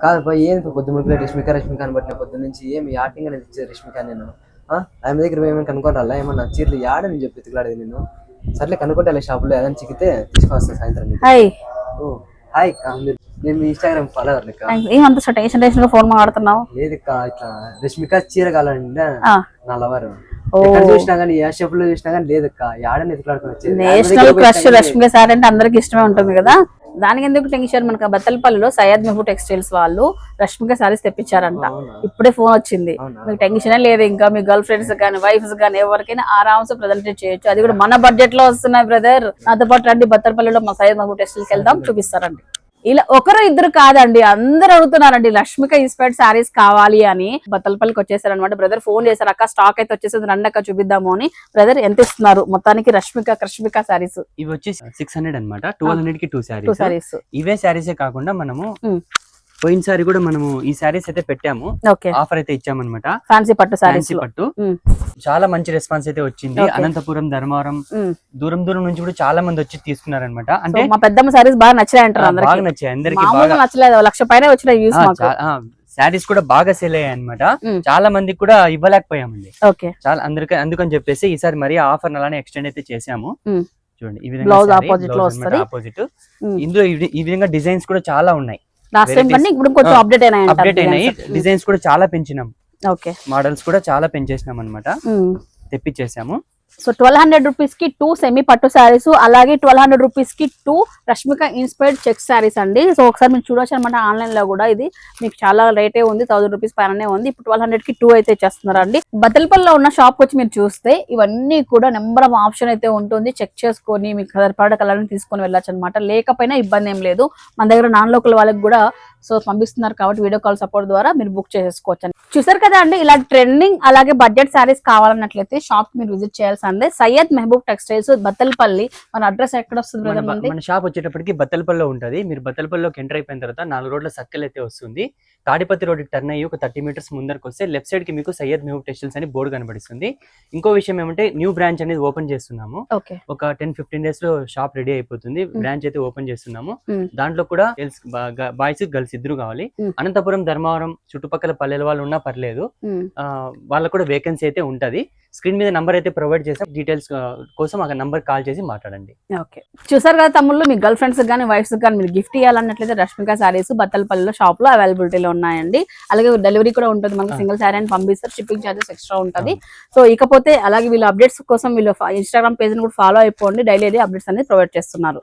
కాదు పోయి ఏం పొద్దు ముగ్గులు రష్మిక రష్మిక అని పట్టిన పొద్దు నుంచి ఏమి యాటింగ్ అనేది ఇచ్చే రష్మిక నేను? ఆమె దగ్గర ఏమైనా కనుక్కోరాలా? ఏమన్నా చీరలు యాడని చెప్పి ఎత్తుకులాడేది నేను. సర్లే కనుక్కుంటే షాపులో ఏదైనా చిక్కితే తీసుకొస్తాను సాయంత్రం. హాయ్. ఓ హాయ్ నేను మీ ఇన్స్టాగ్రామ్ ఫాలో అవ్వలేక ఏమంత టెన్షన్ టెన్షన్గా ఫోన్ మాట్లాడుతున్నావు? లేదు ఇట్లా రష్మిక చీర ఆ. నా లవర్ చూసినా కానీ ఏ షాప్లో చూసినా కానీ లేదు అక్క యాడని ఆమె నేషనల్ క్రష్ రష్మిక సార్ అంటే అందరికి ఇష్టమే ఉంటుంది కదా? దానికి ఎందుకు టెన్షన్? మనకు బత్తలపల్లిలో సయ్యద్ మెహబూ టెక్స్టైల్స్ వాళ్ళు రష్మిక సారీస్ తెప్పించారంట? ఇప్పుడే ఫోన్ వచ్చింది? మీకు టెన్షన్ లేదు ఇంకా. మీ గర్ల్ ఫ్రెండ్స్ కానీ వైఫ్స్ కానీ ఎవరికైనా ఆరామ్స్ ప్రజెంట్ చేయొచ్చు. అది కూడా మన బడ్జెట్లో వస్తున్నాయి బ్రదర్ నాతో పాటు రండి బత్తలపల్లిలో మా సయ్యద్ మెహబూ టెక్స్టైల్స్ వెళ్దాం చూపిస్తారండి. ఇలా ఒకరు ఇద్దరు కాదండి అందరు అడుగుతున్నారండి లక్ష్మిక ఇన్స్పైర్డ్ శారీస్ కావాలి అని. బత్తలపల్లికి వచ్చేసారు అనమాట బ్రదర్ ఫోన్ చేశారు అక్క స్టాక్ అయితే వచ్చేసింది రండి అక్క చూపిద్దాము అని. బ్రదర్ ఎంత ఇస్తున్నారు? మొత్తానికి రష్మిక రష్మిక శారీస్. ఇవి వచ్చి సిక్స్ హండ్రెడ్ అనమాట ట్వెల్వ్ హండ్రెడ్కి టూ టూ శారీస్. ఇవే శారీసే కాకుండా మనము. పోయినసారి కూడా మనము ఈ శారీస్ అయితే పెట్టాము. ఆఫర్ అయితే ఇచ్చామన్నమాట. ఫ్యాన్సీ పట్టు ఫ్యాన్సీ పట్టు. చాలా మంచి రెస్పాన్స్ అయితే వచ్చింది. అనంతపురం ధర్మవరం దూరం దూరం నుంచి కూడా చాలా మంది వచ్చి తీసుకున్నారనమాట అంటే మా పెద్దమ్మ శారీస్ బాగా నచ్చాయి అంటారు ఆ, అందరికి. బాగా నచ్చాయి. అందరికి బాగా నచ్చలేదు. లక్ష పైన వచ్చిన శారీస్ కూడా బాగా సేల్ అయ్యాయి అనమాట. చాలా మందికి కూడా ఇవ్వలేకపోయామండి. ఓకే. చాలా అందరికి అందుకని చెప్పేసి ఈసారి మరి ఆఫర్ అలానే ఎక్స్టెండ్ అయితే చేసాము. చూడండి ఈ వస్తది. ఆపోజిట్. ఇందులో ఈ విధంగా డిజైన్స్ కూడా చాలా ఉన్నాయి. Last time. కన్నా ఇప్పుడు కొంచెం అప్డేట్ అయినాయి అప్డేట్ అయినాయి. డిజైన్స్ కూడా చాలా పెంచినాం. ఓకే మోడల్స్ కూడా చాలా పెంచేసినాం అనమాట తెప్పించేసాము సో ట్వెల్వ్ హండ్రెడ్ రూపీస్కి టూ సెమీ పట్టు శారీస్ అలాగే ట్వెల్వ్ హండ్రెడ్ రూపీస్కి two Rashmika inspired check saris అండి. సో ఒకసారి మీరు చూడొచ్చు అనమాట ఆన్లైన్లో కూడా ఇది. మీకు చాలా రేటే ఉంది థౌసండ్ రూపీస్ పైననే ఉంది. ఇప్పుడు ట్వెల్వ్ హండ్రెడ్కి టూ అయితే ఇచ్చేస్తున్నారు అండి బతల్పల్లిలో ఉన్న షాప్ వచ్చి మీరు చూస్తే ఇవన్నీ కూడా నెంబర్ ఆఫ్ ఆప్షన్ అయితే ఉంటుంది. చెక్ చేసుకొని మీకు సరిపడ కలర్ తీసుకొని వెళ్ళచ్చు అనమాట లేకపోయినా ఇబ్బంది ఏం లేదు. మన దగ్గర నాన్ లోకల్ వాళ్ళకి కూడా సో పంపిస్తున్నారు కాబట్టి వీడియో కాల్ సపోర్ట్ ద్వారా మీరు బుక్ చేసుకోవచ్చు అండి చూసారు కదా అండి ఇలా ట్రెండింగ్ అలాగే బడ్జెట్ శారీస్ కావాలన్నట్లయితే షాప్ మీరు విజిట్ చేయాల్సిందే సయ్యద్ మెహబూబ్ టెక్స్టైల్స్ బత్తల్పల్లి. మన అడ్రస్ ఎక్కడ వస్తుంది మన షాప్ వచ్చేటప్పటికి బత్తలపల్లిలో ఉంటది. మీరు బత్తలపల్లిలోకి ఎంటర్ అయిపోయిన తర్వాత నాలుగు రోడ్ల సర్కిల్ అయితే వస్తుంది. తాడిపత్రి రోడ్ టర్న్ అయ్యి ఒక థర్టీ మీటర్స్ ముందరకు వస్తే లెఫ్ట్ సైడ్కి మీకు సయ్యద్ మెహబూబ్ టెక్స్టైల్స్ అని బోర్డు కనబడిస్తుంది. ఇంకో విషయం ఏమంటే న్యూ బ్రాంచ్ అనేది ఓపెన్ చేస్తున్నాము. ఒక టెన్ ఫిఫ్టీన్ డేస్లో షాప్ రెడీ అయిపోతుంది. బ్రాంచ్ అయితే ఓపెన్ చేస్తున్నాము. దాంట్లో కూడా గర్ల్స్ బాయ్స్ గర్ల్స్ ఇద్దరు కావాలి. అనంతపురం ధర్మవరం చుట్టుపక్కల పల్లెల వాళ్ళు ఉన్నా పర్లేదు. వాళ్ళకు కూడా వేకెన్సీ అయితే ఉంటది. స్క్రీన్ మీద నంబర్ అయితే ప్రొవైడ్ చేసాం డీటెయిల్స్ కోసం ఆ నంబర్ కాల్ చేసి మాట్లాడండి. ఓకే. చూసారు కదా తమ్ముళ్ళు మీ గర్ల్ ఫ్రెండ్స్ కానీ వైఫ్స్ కానీ మీరు గిఫ్ట్ ఇవ్వాలన్నట్లయితే రష్మిక శారీస్ బత్తలపల్లిలో షాప్లో అవైలబిలిటీలో ఉన్నాయండి. అలాగే డెలివరీ కూడా ఉంటుంది మనకి. సింగిల్ శారీ అని పంపిస్తారు షిప్పింగ్ చార్జెస్ ఎక్స్ట్రా ఉంటుంది. సో ఇకపోతే అలాగే వీళ్ళు అప్డేట్స్ కోసం వీళ్ళు ఇన్స్టాగ్రామ్ పేజ్ని కూడా ఫాలో అయిపోండి. డైలీ అప్డేట్స్ అనేది ప్రొవైడ్ చేస్తున్నారు.